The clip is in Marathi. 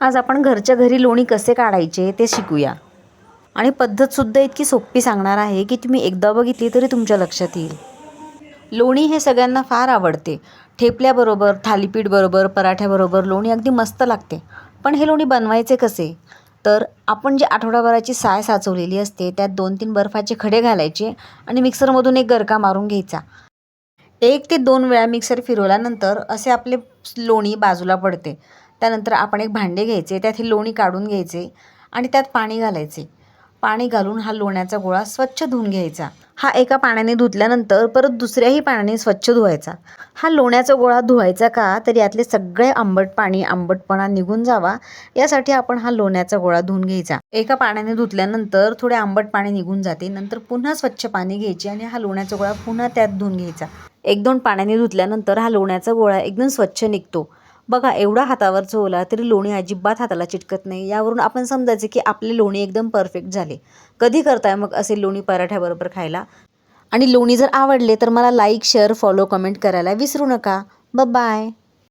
आज आपण घरच्या घरी लोणी कसे काढायचे ते शिकूया. आणि पद्धतसुद्धा इतकी सोपी सांगणार आहे की तुम्ही एकदा बघितली तरी तुमच्या लक्षात येईल. लोणी हे सगळ्यांना फार आवडते. ठेपल्याबरोबर थालीपीठबरोबर पराठ्याबरोबर लोणी अगदी मस्त लागते. पण हे लोणी बनवायचे कसे? तर आपण जे आठवडाभराची साय साचवलेली असते त्यात दोन तीन बर्फाचे खडे घालायचे आणि मिक्सरमधून एक गरका मारून घ्यायचा. एक ते दोन वेळा मिक्सर फिरवल्यानंतर असे आपले लोणी बाजूला पडते. त्यानंतर आपण एक भांडे घ्यायचे त्यात हे लोणी काढून घ्यायचे आणि त्यात पाणी घालायचे. पाणी घालून हा लोण्याचा गोळा स्वच्छ धुवून घ्यायचा. हा एका पाण्याने धुतल्यानंतर परत दुसऱ्याही पाण्याने स्वच्छ धुवायचा. हा लोण्याचा गोळा धुवायचा का? तर यातले सगळे आंबट पाणी आंबटपणा निघून जावा. यासाठी आपण हा लोण्याचा गोळा धुवून घ्यायचा. एका पाण्याने धुतल्यानंतर थोडे आंबट पाणी निघून जाते. नंतर पुन्हा स्वच्छ पाणी घ्यायचे आणि हा लोण्याचा गोळा पुन्हा त्यात धुवून घ्यायचा. एक दोन पाण्याने धुतल्यानंतर हा लोण्याचा गोळा एकदम स्वच्छ निघतो. बघा एवढा हातावर झोला तरी लोणी अजिबात हाताला चिटकत नाही. यावरून आपण समजायचे की आपले लोणी एकदम परफेक्ट झाले. कधी करताय मग असे लोणी पराठ्याबरोबर खायला? आणि लोणी जर आवडले तर मला लाईक शेअर फॉलो कमेंट करायला विसरू नका. ब बाय